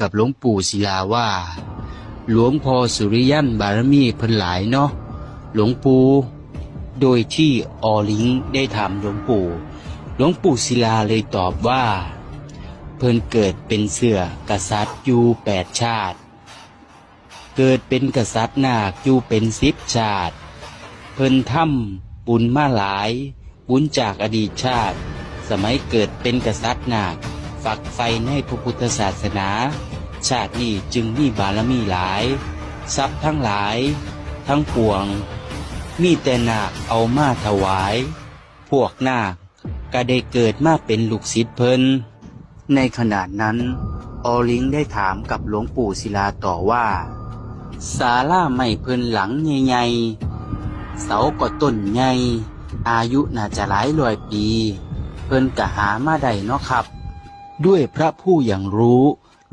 กับหลวงปู่ศิลาว่า หลวงพ่อสุริยันบารมีเพิ่นหลายเนาะหลวงปู่โดยที่ออลิงได้ถามหลวงปู่หลวงปู่ศิลาเลยตอบว่า เพิ่นเกิดเป็นเสือกษัตริย์อยู่แปดชาติ เกิดเป็นกษัตริย์นาคอยู่เป็นสิบชาติ เพิ่นทำบุญมาหลาย บุญจากอดีตชาติ สมัยเกิดเป็นกษัตริย์นาค ฝักไฟในพระพุทธศาสนา ชาตินี้จึงมีบารมีหลาย ทรัพย์ทั้งหลาย ทั้งปวง มีแต่นาคเอามาถวาย พวกนาคก็ได้เกิดมาเป็นลูกศิษย์เพิ่นในขณะนั้น ออลิงได้ถามกับหลวงปู่ศิลาต่อว่าศาลาไม่เพิ่นหลังใหญ่ๆเสาก็ต้นใหญ่อายุน่าจะหลายร้อยปี เพิ่นกะหามาได้เนาะครับ ด้วยพระผู้อย่างรู้